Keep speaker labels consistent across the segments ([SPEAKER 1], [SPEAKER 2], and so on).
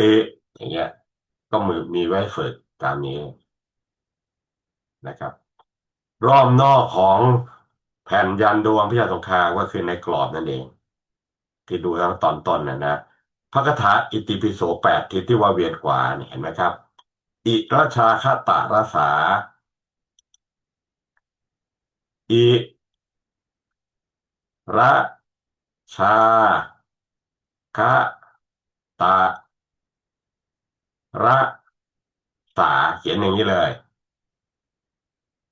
[SPEAKER 1] ติอย่างเงี้ย ก็มือมีไว้ฝึกตามนี้นะครับ รอบนอกของแผ่นยันดวงพิจารสงคาก็คือในกรอบนั่นเอง ที่ดูทั้งตอนต้นนะนะพระคาถาอิติปิโสแปดทิศที่ว่าเวียนขวาเนี่ยเห็นไหมครับ อิราชาคาตารสาอิระชาคะตา ระสาเขียนอย่างนี้เลย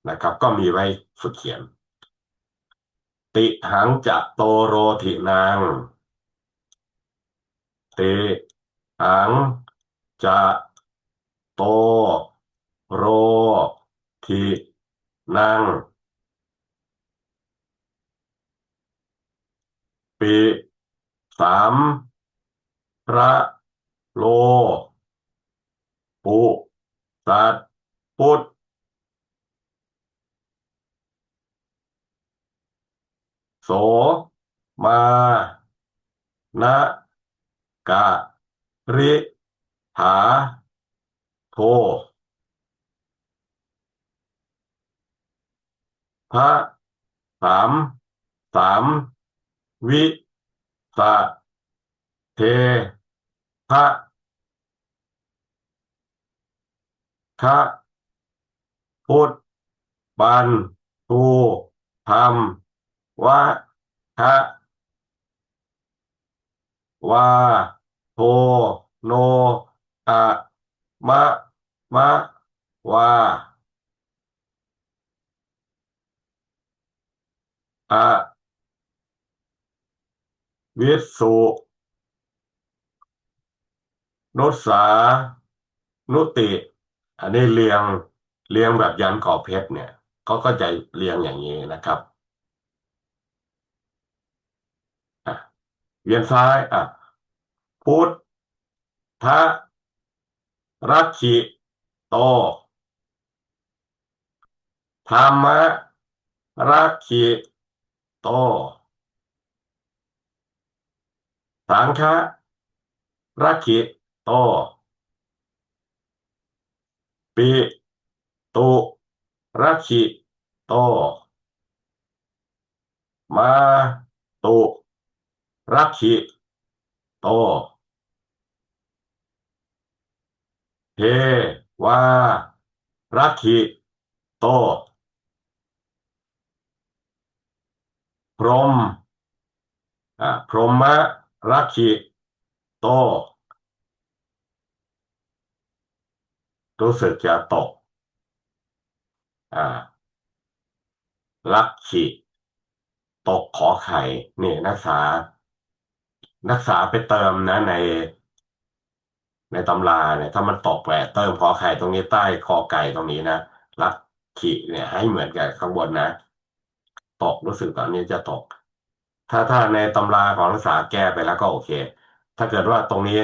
[SPEAKER 1] นะครับ ก็มีไว้ฝึกเขียน ติหังจะโตโรทินางติหังจะโตโรทินังปีสามพระโล ปุสัตพุทธโสมานะกะริหาโทพระสามสามวิสะเทพระ คะพุทธบันทูธรรมวะทะวาโทโนอะมะมะวาอะวิสุนุสานุติ อันนี้เรียงเรียงแบบยันกอเพชรเนี่ยเขาก็จะเรียงอย่างนี้นะครับเวียนซ้ายอะพุทธะรักขิโตธรรมะรักขิโต สังฆะรักขิโต ปิตุรักขิโต มาตุรักขิโต เทวารักขิโต พรหมอ่าพรหมะรักขิโต รู้สึกจะตก อ่า ลักขิตกขอไข่นี่นักษา นักษาไปเติมนะใน ในตำราเนี่ย ถ้ามันตกแปะเติมขอไข่ตรงนี้ใต้คอไก่ตรงนี้นะลักขิเนี่ย ให้เหมือนกับข้างบนนะตกรู้สึกตอนนี้จะตก ถ้าถ้าในตำราของนักษาแก้ไปแล้วก็โอเค ถ้าเกิดว่าตรงนี้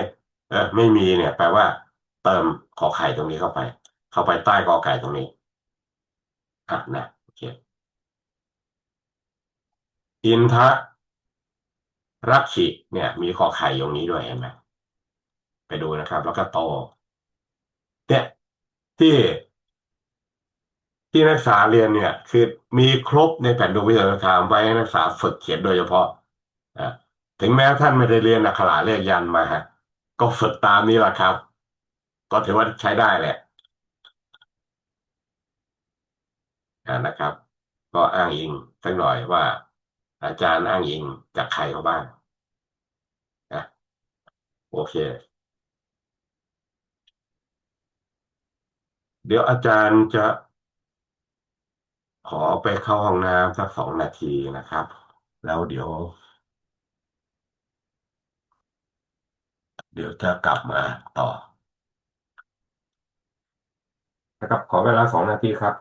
[SPEAKER 1] เออไม่มีเนี่ย แปลว่า เติมขอไข่ตรงนี้เข้าไป เข้าไปใต้กอไก่ตรงนี้อะนะโอเคอินทะรักขิเนี่ย มีขอไข่ตรงนี้ด้วยเห็นไหมไปดูนะครับ แล้วก็โตเนี่ยที่ที่นักศึกษาเรียนเนี่ย คือมีครบในแผ่นดวงวิทยาการไว้ให้นักศึกษาฝึกเขียนโดยเฉพาะอ่าถึงแม้ท่านไม่ได้เรียนอักขระเลขยันมาฮะก็ฝึกตามนี้แหละครับ ก็ถือว่าใช้ได้แหละนะครับ ก็อ้างอิงสักหน่อยว่า อาจารย์อ้างอิงจากใครเขาบ้างนะโอเค เดี๋ยวอาจารย์จะขอไปเข้าห้องน้ำสักสองนาทีนะครับ แล้วเดี๋ยว เดี๋ยวจะกลับมาต่อ นะ ครับ ขอเวลาสองนาทีครับ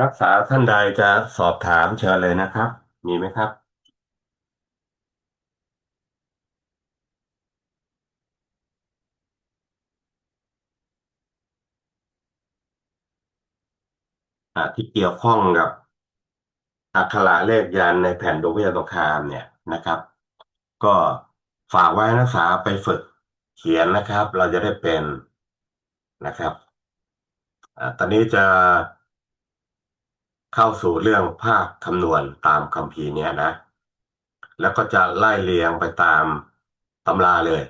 [SPEAKER 1] นักศึกษาท่านใดจะสอบถามเชิญเลยนะครับ มีไหมครับ อ่าที่เกี่ยวข้องกับ อักขระเลขยันต์ในแผ่นดวงวิทยาตคามเนี่ยนะครับ ก็ฝากไว้นักศึกษาไปฝึกเขียนนะครับ เราจะได้เป็นนะครับอ่าตอนนี้จะ เข้าสู่เรื่องภาคคำนวณตามคัมภีร์เนี่ยนะ แล้วก็จะไล่เรียงไปตามตำราเลย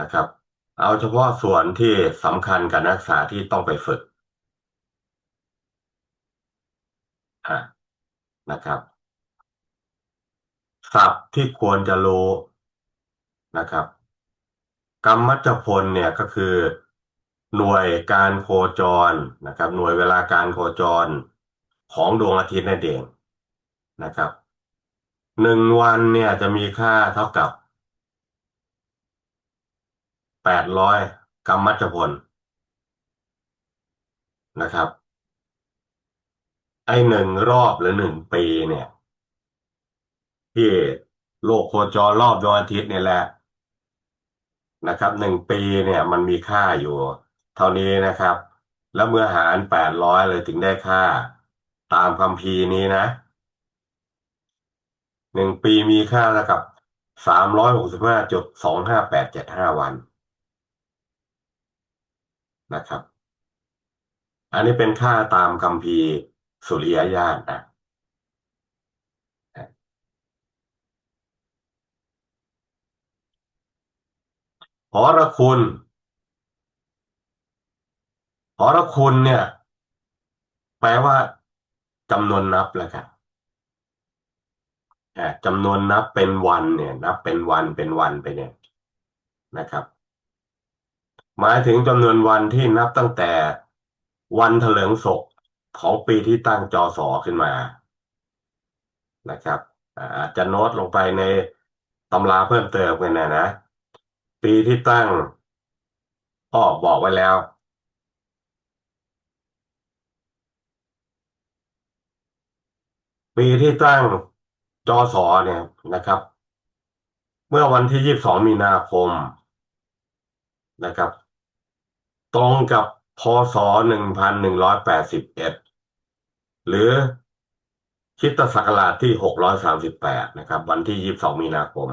[SPEAKER 1] นะครับ เอาเฉพาะส่วนที่สำคัญกับนักศึกษาที่ต้องไปฝึกนะครับศัพท์ที่ควรจะรู้นะครับ กรรมมัจจพลเนี่ยก็คือ หน่วยการโคจรนะครับ หน่วยเวลาการโคจร ของดวงอาทิตย์นั่นเองนะครับหนึ่งวันเนี่ยจะมีค่าเท่ากับแปดร้อยกรรมมัจพลนะครับ ไอหนึ่งรอบหรือหนึ่งปีเนี่ย ที่โลกโคจรรอบดวงอาทิตย์เนี่ยแหละนะครับหนึ่งปีเนี่ยมันมีค่าอยู่ เท่านี้นะครับ แล้วเมื่อหารแปดร้อยเลยถึงได้ค่า ตามคัมภีร์นี้นะหนึ่งปีมีค่าเท่ากับสามร้อยหกสิบห้าจุดสองห้าแปดเจ็ดห้าวันนะครับ อันนี้เป็นค่าตามคัมภีร์สุริยญาณนะหอรคุณหอรคุณเนี่ย แปลว่า จำนวนนับแหละครับอ่าจำนวนนับเป็นวันเนี่ย นับเป็นวันเป็นวันไปเนี่ยนะครับ หมายถึงจำนวนวันที่นับตั้งแต่วันเถลิงศกของปีที่ตั้งจอสอขึ้นมานะครับอาจจะโน้ตลงไปในตำราเพิ่มเติมกันนะนะ ปีที่ตั้งพ่อบอกไว้แล้ว ปีที่ตั้งจอสอเนี่ยนะครับ เมื่อวันที่ยี่สิบสองมีนาคมนะครับ ตรงกับพศหนึ่งพันหนึ่งร้อยแปดสิบเอ็ดหรือคริสตศักราชที่หกร้อยสามสิบแปดนะครับ วันที่ยี่สิบสองมีนาคม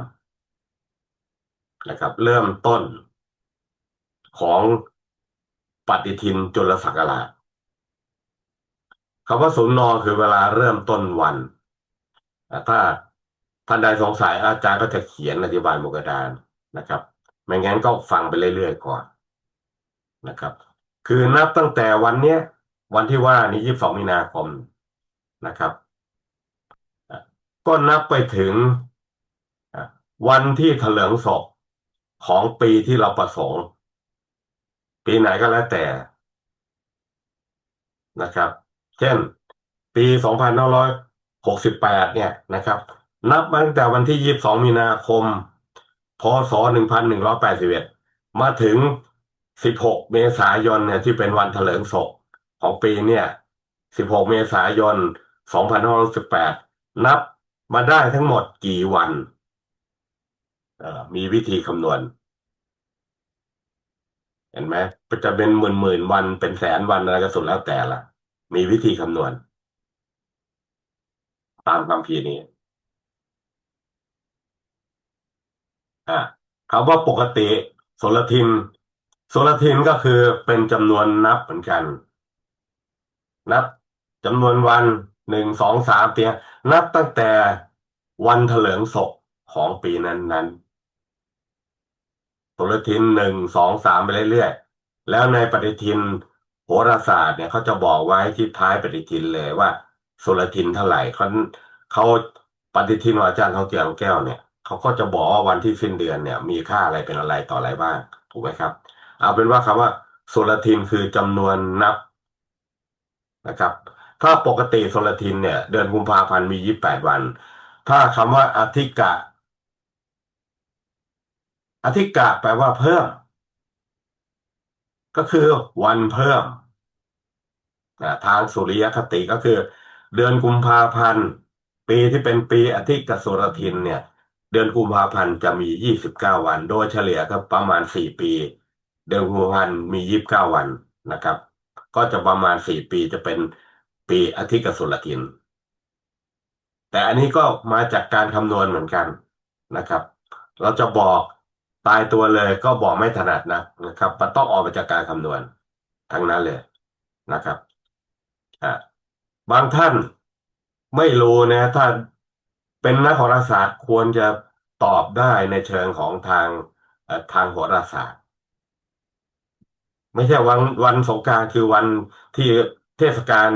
[SPEAKER 1] นะครับ เริ่มต้นของปฏิทินจุลศักราช คำว่าศูนย์นอคือเวลาเริ่มต้นวัน ถ้าท่านใดสงสัยอาจารย์ก็จะเขียนอธิบายมุกระดานนะครับไม่งั้นก็ฟังไปเรื่อยๆก่อนนะครับ คือนับตั้งแต่วันเนี้ย วันที่ว่านี้ยี่สิบสองมีนาคมนะครับ ก็นับไปถึงวันที่ถลิงศพของปีที่เราประสงค์ ปีไหนก็แล้วแต่นะครับ เช่น ปีสองพันห้าร้อยหกสิบแปดเนี่ยนะครับ นับตั้งแต่วันที่ยี่สิบสองมีนาคม พศหนึ่งพันหนึ่งร้อยแปดสิบเอ็ดมาถึงสิบหกเมษายนเนี่ยที่เป็นวันเถลิงศพของปีเนี่ยสิบหกเมษายนสองพันห้าร้อยสิบแปดนับมาได้ทั้งหมดกี่วันมีวิธีคำนวณ เห็นไหมจะเป็นหมื่นหมื่นวันเป็นแสนวันอะไรก็สุดแล้วแต่ละ มีวิธีคำนวณ ตามคำพีนี้อ่าคำว่าปกติโสลทินโสลทินก็คือเป็นจำนวนนับเหมือนกัน นับจำนวนวันหนึ่งสองสามเตียนับตั้งแต่วันเถลิงศพของปีนั้นๆโสลทินหนึ่งสองสามไปเรื่อยๆแล้วในปฏิทิน โหราศาสตร์เนี่ยเขาจะบอกไว้ที่ท้ายปฏิทินเลยว่าโสลทินเท่าไหร่เขาเขาปฏิทินของอาจารย์ทองเจียงแก้วเนี่ยเขาก็จะบอกว่าวันที่สิ้นเดือนเนี่ย มีค่าอะไรเป็นอะไรต่ออะไรบ้างถูกไหมครับ เอาเป็นว่าคำว่าโสลทินคือจำนวนนับนะครับ ถ้าปกติโสลทินเนี่ย เดือนกุมภาพันธ์มียี่สิบแปดวัน ถ้าคำว่าอธิกะ อธิกะแปลว่าเพิ่ม ก็คือวันเพิ่ม ทางสุริยคติก็คือ เดือนกุมภาพันธ์ ปีที่เป็นปีอธิกสุรทินเนี่ย เดือนกุมภาพันธ์จะมียี่สิบเก้าวัน โดยเฉลี่ยก็ประมาณสี่ปี เดือนกุมภาพันธ์มียี่สิบเก้าวันนะครับ ก็จะประมาณสี่ปีจะเป็นปีอธิกสุรทิน แต่อันนี้ก็มาจากการคำนวณเหมือนกันนะครับ เราจะบอกตายตัวเลยก็บอกไม่ถนัดนะนะครับ มันต้องออกมาจากการคำนวณทั้งนั้นเลยนะครับ บางท่านไม่รู้นะถ้าเป็นนักโหราศาสตร์ควรจะตอบได้ในเชิงของทางทางโหราศาสตร์ ไม่ใช่วันวันสงการคือวันที่เทศกาล